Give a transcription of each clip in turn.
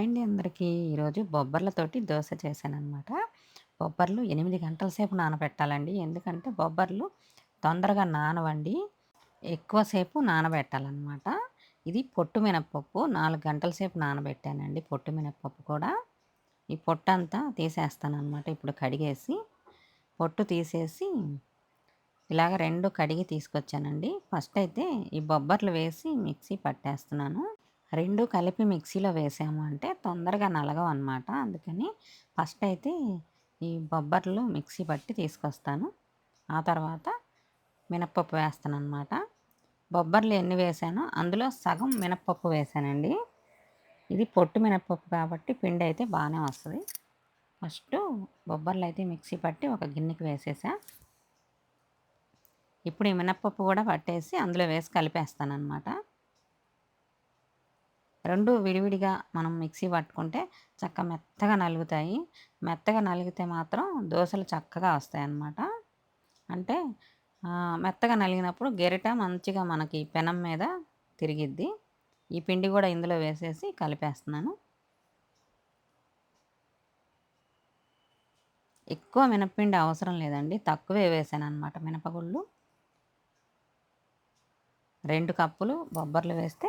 Hi అండి అందరికీ. ఈరోజు బొబ్బర్లతోటి దోశ చేశానమాట బొబ్బర్లు ఎనిమిది గంటల సేపు నానబెట్టాలండి. ఎందుకంటే బొబ్బర్లు తొందరగా నానవండి. ఎక్కువసేపు నానబెట్టాలన్నమాట. ఇది పొట్టు మినప్పప్పు. నాలుగు గంటల సేపు నానబెట్టానండి పొట్టు మినప్పప్పు కూడా. ఈ పొట్టు అంతా తీసేస్తానమాట ఇప్పుడు కడిగేసి. పొట్టు తీసేసి ఇలాగ రెండు కడిగి తీసుకొచ్చానండి. ఫస్ట్ అయితే ఈ బొబ్బర్లు వేసి మిక్సీ పట్టేస్తున్నాను. రెండు కలిపి మిక్సీలో వేసాము అంటే తొందరగా నలగవు అనమాట అందుకని ఫస్ట్ అయితే ఈ బొబ్బర్లు మిక్సీ పట్టి తీసుకొస్తాను. ఆ తర్వాత మినప్పప్పు వేస్తాను అనమాట బొబ్బర్లు ఎన్ని వేసానో అందులో సగం మినప్పప్పు వేసానండి. ఇది పొట్టు మినప్పప్పు కాబట్టి పిండి అయితే బాగానే వస్తుంది. ఫస్ట్ బొబ్బర్లు అయితే మిక్సీ పట్టి ఒక గిన్నెకి వేసేసా. ఇప్పుడు ఈ మినప్పప్పు కూడా పట్టేసి అందులో వేసి కలిపేస్తాను అనమాట రెండు విడివిడిగా మనం మిక్సీ పట్టుకుంటే చక్క మెత్తగా నలుగుతాయి. మెత్తగా నలిగితే మాత్రం దోశలు చక్కగా వస్తాయి అన్నమాట అంటే మెత్తగా నలిగినప్పుడు గెరిట మంచిగా మనకి పెనం మీద తిరిగిద్ది. ఈ పిండి కూడా ఇందులో వేసేసి కలిపేస్తున్నాను. ఎక్కువ మినప్పిండి అవసరం లేదండి. తక్కువే వేసాను అనమాట మినపగుళ్ళు. రెండు కప్పులు బొబ్బర్లు వేస్తే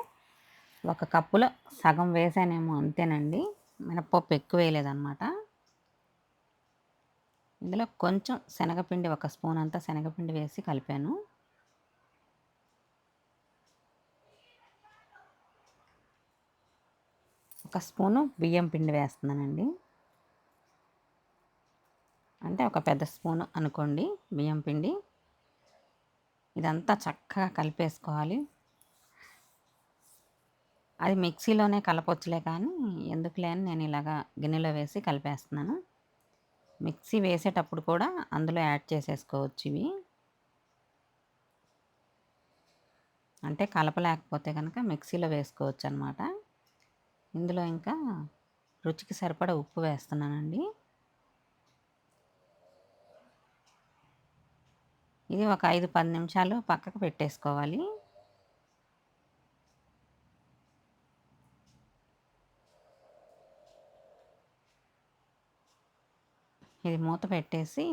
ఒక కప్పులో సగం వేసానేమో అంతేనండి. మినప్పప్పు ఎక్కువ వేయలేదన్నమాట. ఇందులో కొంచెం శనగపిండి ఒక స్పూన్ అంతా శనగపిండి వేసి కలిపాను. ఒక స్పూను బియ్యం పిండి వేస్తున్నానండి. అంటే ఒక పెద్ద స్పూను అనుకోండి బియ్యం పిండి. ఇదంతా చక్కగా కలిపేసుకోవాలి. అది మిక్సీలోనే కలపొచ్చులే కానీ ఎందుకులే అని నేను ఇలాగా గిన్నెలో వేసి కలిపేస్తున్నాను. మిక్సీ వేసేటప్పుడు కూడా అందులో యాడ్ చేసేసుకోవచ్చు ఇవి. అంటే కలపలేకపోతే కనుక మిక్సీలో వేసుకోవచ్చు అనమాట ఇందులో ఇంకా రుచికి సరిపడా ఉప్పు వేస్తున్నానండి. ఇది ఒక ఐదు పది నిమిషాలు పక్కకు పెట్టేసుకోవాలి ఇది మూత పెట్టేసి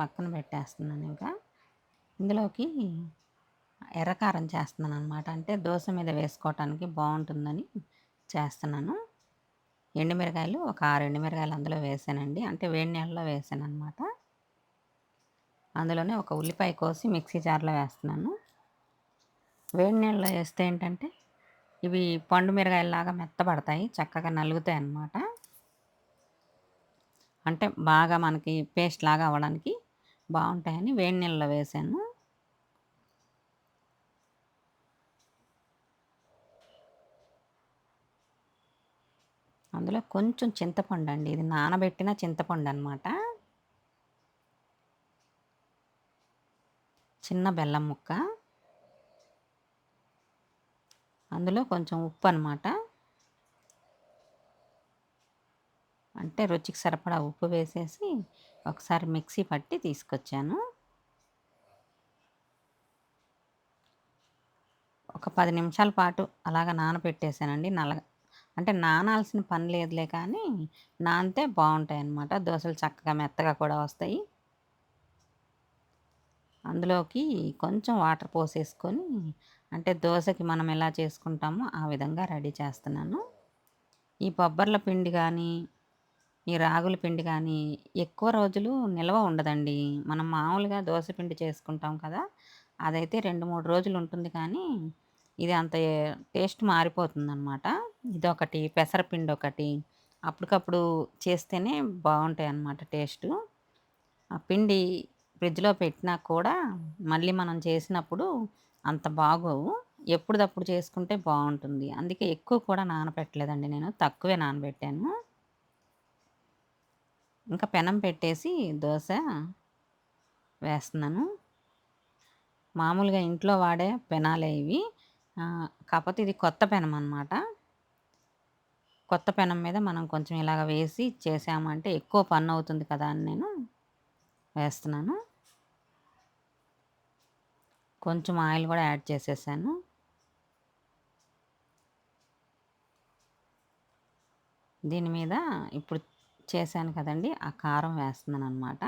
పక్కన పెట్టేస్తున్నాను ఇంకా. ఇందులోకి ఎర్రకారం చేస్తున్నాను అనమాట అంటే దోశ మీద వేసుకోవటానికి బాగుంటుందని చేస్తున్నాను. ఎండుమిరకాయలు ఒక ఆరు ఎండుమిరకాయలు అందులో వేసానండి. అంటే వేడి నీళ్ళలో వేసాను అనమాట అందులోనే ఒక ఉల్లిపాయ కోసి మిక్సీ జార్లో వేస్తున్నాను. వేడి నీళ్ళలో వేస్తే ఏంటంటే ఇవి పండు మిరగాయలాగా మెత్తపడతాయి చక్కగా నలుగుతాయి అన్నమాట అంటే బాగా మనకి పేస్ట్ లాగా అవ్వడానికి బాగుంటాయని వేడి నీళ్ళలో వేసాను. అందులో కొంచెం చింతపండు అండి. ఇది నానబెట్టిన చింతపండు అనమాట చిన్న బెల్లం ముక్క. అందులో కొంచెం ఉప్పు అనమాట అంటే రుచికి సరిపడా ఉప్పు వేసేసి ఒకసారి మిక్సీ పట్టి తీసుకొచ్చాను. ఒక పది నిమిషాల పాటు అలాగ నానబెట్టేశానండి నల్ల అంటే నానాల్సిన పని లేదులే కానీ నానితే బాగుంటాయి అన్నమాట దోశలు చక్కగా మెత్తగా కూడా వస్తాయి. అందులోకి కొంచెం వాటర్ పోసేసుకొని అంటే దోశకి మనం ఎలా చేసుకుంటామో ఆ విధంగా రెడీ చేస్తున్నాను. ఈ బొబ్బర్ల పిండి కానీ ఈ రాగుల పిండి కానీ ఎక్కువ రోజులు నిల్వ ఉండదండి. మనం మామూలుగా దోశ పిండి చేసుకుంటాం కదా అదైతే రెండు మూడు రోజులు ఉంటుంది కానీ ఇది అంత టేస్ట్ మారిపోతుందన్నమాట. ఇదొకటి ఇది ఒకటి పెసరపిండి ఒకటి అప్పటికప్పుడు చేస్తేనే బాగుంటాయి అన్నమాట టేస్ట్. ఆ పిండి ఫ్రిడ్జ్లో పెట్టినా కూడా మళ్ళీ మనం చేసినప్పుడు అంత బాగోవు. ఎప్పుడప్పుడు చేసుకుంటే బాగుంటుంది. అందుకే ఎక్కువ కూడా నానబెట్టలేదండి నేను తక్కువే నానబెట్టాను. ఇంకా పెనం పెట్టేసి దోశ వేస్తున్నాను. మామూలుగా ఇంట్లో వాడే పెనాలే ఇవి. కాకపోతే ఇది కొత్త పెనం అనమాట కొత్త పెనం మీద మనం కొంచెం ఇలాగ వేసి చేసామంటే ఎక్కువ పన్ను అవుతుంది కదా అని నేను వేస్తున్నాను. కొంచెం ఆయిల్ కూడా యాడ్ చేసేసాను. దీని మీద ఇప్పుడు చేశాను కదండి ఆ కారం వేస్తున్నాను అనమాట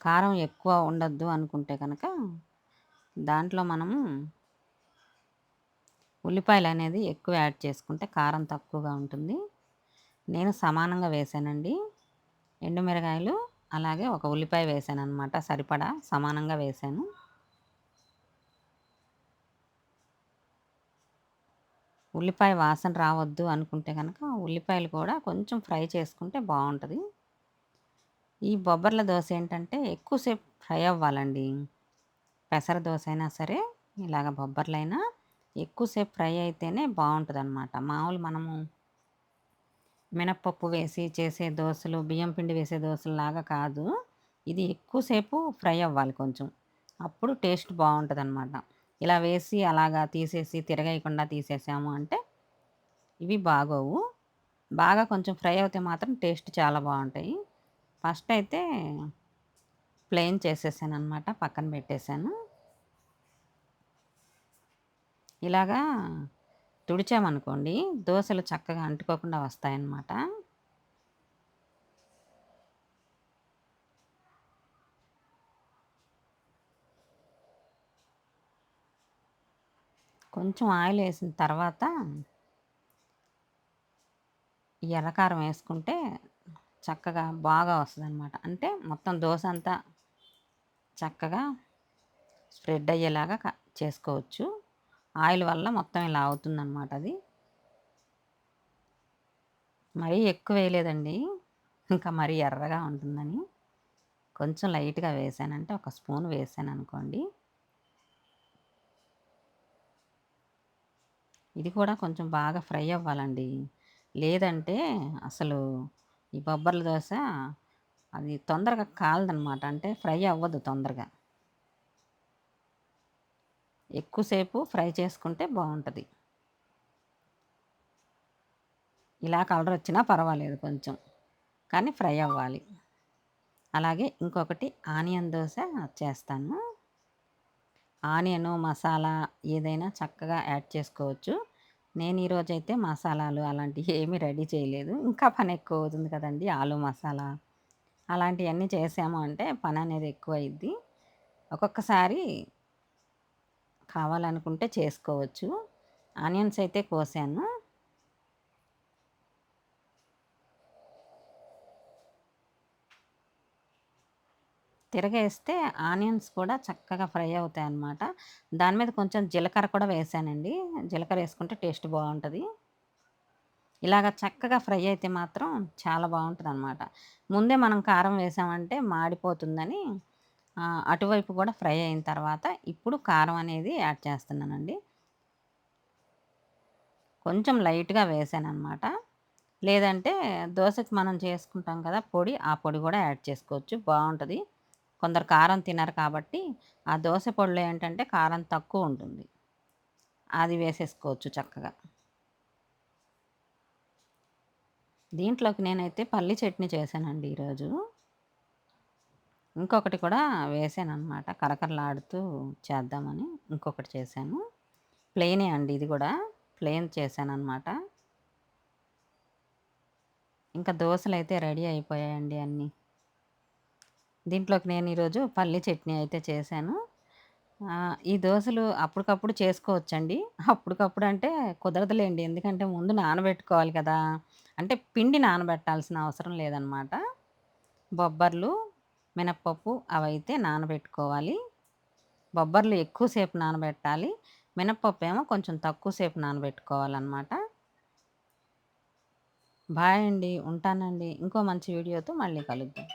కారం ఎక్కువ ఉండద్దు అనుకుంటే కనుక దాంట్లో మనము ఉల్లిపాయలు అనేది ఎక్కువ యాడ్ చేసుకుంటే కారం తక్కువగా ఉంటుంది. నేను సమానంగా వేసానండి ఎండుమిరకాయలు అలాగే ఒక ఉల్లిపాయ వేసాను అనమాట సరిపడా సమానంగా వేసాను ఉల్లిపాయ వాసన రావద్దు అనుకుంటే కనుక ఉల్లిపాయలు కూడా కొంచెం ఫ్రై చేసుకుంటే బాగుంటుంది. ఈ బొబ్బర్ల దోశ ఏంటంటే ఎక్కువసేపు ఫ్రై అవ్వాలండి. పెసర దోశ అయినా సరే ఇలాగ బొబ్బర్లైనా ఎక్కువసేపు ఫ్రై అయితేనే బాగుంటుంది అనమాట మామూలు మనము మినప్పప్పు వేసి చేసే దోశలు బియ్యం పిండి వేసే దోశలు లాగా కాదు. ఇది ఎక్కువసేపు ఫ్రై అవ్వాలి కొంచెం. అప్పుడు టేస్ట్ బాగుంటుంది అనమాట ఇలా వేసి అలాగా తీసేసి తిరగేయకుండా తీసేసాము అంటే ఇవి బాగోవు. బాగా కొంచెం ఫ్రై అయితే మాత్రం టేస్ట్ చాలా బాగుంటాయి. ఫస్ట్ అయితే ప్లెయిన్ చేసేసాను అనమాట పక్కన పెట్టేశాను. ఇలాగా తుడిచామనుకోండి దోశలు చక్కగా అంటుకోకుండా వస్తాయన్నమాట. కొంచెం ఆయిల్ వేసిన తర్వాత ఎర్రకారం వేసుకుంటే చక్కగా బాగా వస్తుంది అనమాట అంటే మొత్తం దోశ అంతా చక్కగా స్ప్రెడ్ అయ్యేలాగా చేసుకోవచ్చు. ఆయిల్ వల్ల మొత్తం ఇలా అవుతుందన్నమాట అది. మరీ ఎక్కువ వేయలేదండి. ఇంకా మరీ ఎర్రగా ఉంటుందని. కొంచెం లైట్గా వేసానంటే ఒక స్పూన్ వేసాను అనుకోండి ఇది కూడా కొంచెం బాగా ఫ్రై అవ్వాలండి. లేదంటే అసలు ఈ బొబ్బర్ల దోశ అది తొందరగా కాలదనమాట. అంటే ఫ్రై అవ్వదు తొందరగా. ఎక్కువసేపు ఫ్రై చేసుకుంటే బాగుంటుంది. ఇలా కలర్ వచ్చినా పర్వాలేదు కొంచెం. కానీ ఫ్రై అవ్వాలి. అలాగే ఇంకొకటి ఆనియన్ దోశ చేస్తాను. ఆనియను మసాలా ఏదైనా చక్కగా యాడ్ చేసుకోవచ్చు. నేను ఈరోజైతే మసాలాలు అలాంటివి ఏమీ రెడీ చేయలేదు. ఇంకా పని ఎక్కువ అవుతుంది కదండి ఆలు మసాలా. అలాంటివన్నీ చేసాము అంటే పని అనేది ఎక్కువ అయింది ఒక్కొక్కసారి కావాలనుకుంటే చేసుకోవచ్చు. ఆనియన్స్ అయితే కోసాను. తిరగేస్తే ఆనియన్స్ కూడా చక్కగా ఫ్రై అవుతాయి అన్నమాట దాని మీద కొంచెం జీలకర్ర కూడా వేసానండి. జీలకర్ర వేసుకుంటే టేస్ట్ బాగుంటుంది. ఇలాగ చక్కగా ఫ్రై అయితే మాత్రం చాలా బాగుంటుంది అనమాట ముందే మనం కారం వేసామంటే మాడిపోతుందని అటువైపు కూడా ఫ్రై అయిన తర్వాత ఇప్పుడు కారం అనేది యాడ్ చేస్తున్నానండి. కొంచెం లైట్గా వేసాను అనమాట లేదంటే దోశకి మనం చేసుకుంటాం కదా పొడి ఆ పొడి కూడా యాడ్ చేసుకోవచ్చు. బాగుంటుంది. కొందరు కారం తినరు కాబట్టి ఆ దోశ పొడిలో ఏంటంటే కారం తక్కువ ఉంటుంది. అది వేసేసుకోవచ్చు చక్కగా. దీంట్లోకి నేనైతే పల్లి చట్నీ చేశానండి ఈరోజు. ఇంకొకటి కూడా వేసాను అనమాట కరకరలాడుతూ చేద్దామని ఇంకొకటి చేశాను. ప్లెయినే అండి ఇది కూడా. ప్లెయిన్ చేశాను అనమాట ఇంకా దోశలు అయితే రెడీ అయిపోయాయండి అన్నీ. దీంట్లోకి నేను ఈరోజు పల్లి చట్నీ అయితే చేశాను. ఈ దోశలు అప్పటికప్పుడు చేసుకోవచ్చండి. అప్పటికప్పుడు అంటే కుదరదులేండి. ఎందుకంటే ముందు నానబెట్టుకోవాలి కదా. అంటే పిండి నానబెట్టాల్సిన అవసరం లేదనమాట. బొబ్బర్లు మినప్పప్పు అవైతే నానబెట్టుకోవాలి. బొబ్బర్లు ఎక్కువసేపు నానబెట్టాలి. మినప్పప్పు ఏమో కొంచెం తక్కువసేపు నానబెట్టుకోవాలన్నమాట బాయ్ అండి. ఉంటానండి. ఇంకో మంచి వీడియోతో మళ్ళీ కలుద్దాం.